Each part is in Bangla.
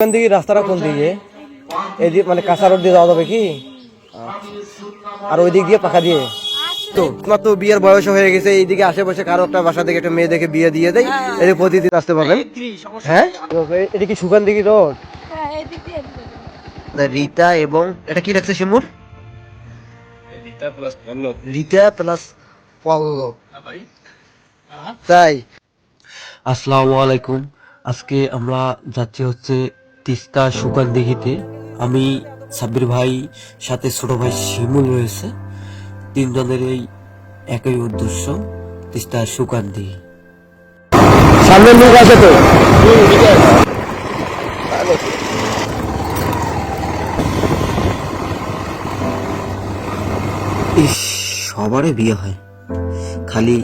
কোন দিকে রাস্তাটা কোন দিকে? এদিকে মানে কাঁচা রোড দিয়ে যাওয়া যাবে কি? আর ওই দিক দিয়ে পাকা দিয়ে? তো তোমার তো বিয়ের বয়স হয়ে গেছে এইদিকে আশেপাশে কারও একটা বাসা থেকে একটা মেয়ে দেখে বিয়ে দিয়ে দেয় এদিকে প্রতিদিন আসতে পারবেন। হ্যাঁ? এটা কি সুগান রোড? হ্যাঁ। রিতা এবং এটা কি লাগছে শিমুর? রিতা প্লাস পল্লব। তাই। আসসালামু আলাইকুম। আজকে আমরা যাচ্ছি হচ্ছে তিস্তা সুকান দিঘিতে আমি সাব্বির ভাই সাথে ছোট ভাই শিমুল রয়েছে। তিনজনের এই একই উদ্দেশ্য তিস্তা সুকান দিঘি সামনে লোক আছে তো? সবারই বিয়ে হয়। খালি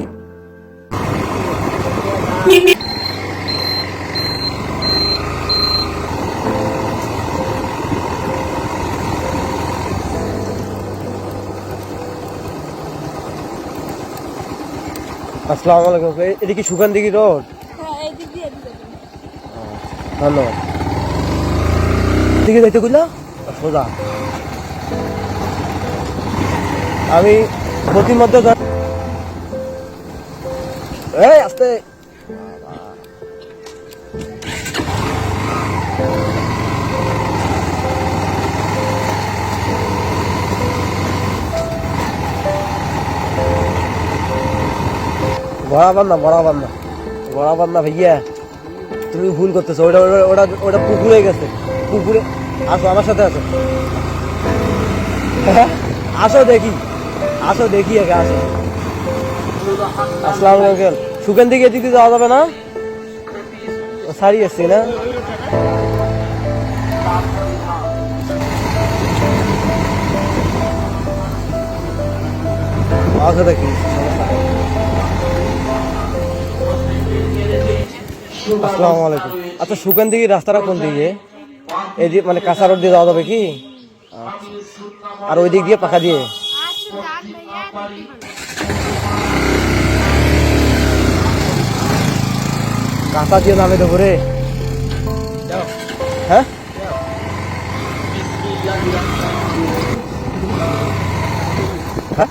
আসসালামু আলাইকুম। এ- এটা কি দিঘি রোড? হ্যাঁ এদিক এদিক। ধন্যবাদ। দিকে যাইতে কইলা? সোজা। আমি প্রতিমধ্যে এই আস্তে। বরাবর না বরাবর না বরাবর না ভাইয়া, তুমি ভুল করতেছো ওটা ওটা ওটা পুকুরে গেছে। পুকুরে আসো, আমার সাথে আসো। হ্যাঁ? আসো দেখি। আসো দেখি আগে, আসো। আসসালামু আলাইকুম। সুখান দিকে এদিকে যাওয়া যাবে না? সারি আসছি, না? আসো দেখি। আসসালামু আলাইকুম। আচ্ছা সুকান দিকে রাস্তাটা কোন দিকে? এদিকে মানে কাঁচা রোড দিয়ে যাওয়া যাবে কি? আচ্ছা। আর ওই দিক দিয়ে পাকা দিয়ে? কাঁচা দিয়ে নামে দেবো রে। হ্যাঁ? হ্যাঁ?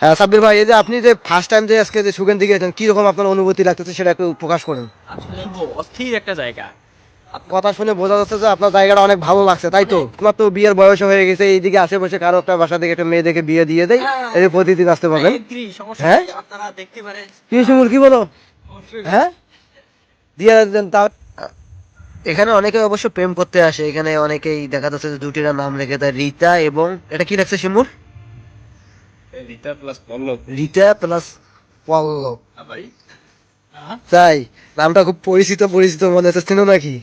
হ্যাঁ সাব্বির ভাই এই যে আপনি যে ফার্স্ট টাইম যে আজকে যে সুগন্ধি গিয়েছেন কি রকম আপনার অনুভূতি লাগতেছে সেটা একটু প্রকাশ করেন। আসলে অস্থির একটা জায়গা। কথা শুনে বোঝা যাচ্ছে যে আপনার জায়গাটা অনেক ভালো লাগছে তাই তো? তোমার তো বিয়ের বয়স হয়ে গেছে এইদিকে আশেপাশে কারও একটা বাসা থেকে একটা মেয়ে দেখে বিয়ে দিয়ে দেয় এই যে প্রতিদিন আসতে পারবেন। হ্যাঁ? দেখতে পারেন। কি শিমুল কি বলো? হ্যাঁ? দিয়ে দেন তা। এখানে অনেকে অবশ্য প্রেম করতে আসে এখানে অনেকেই দেখা যাচ্ছে যে দুটির নাম রেখে দেয় রিতা এবং এটা কি লাগছে শিমুল? রিতা প্লাস পল্লব রিতা প্লাস পল্লব তাই নামটা খুব পরিচিত পরিচিত মনে হচ্ছে চেনো নাকি?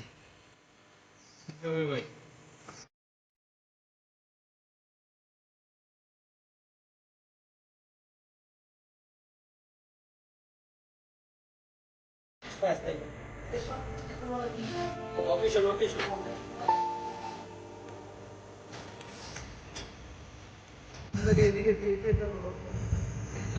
ভাই Fast thing. Official, official. だけ逃げていたの。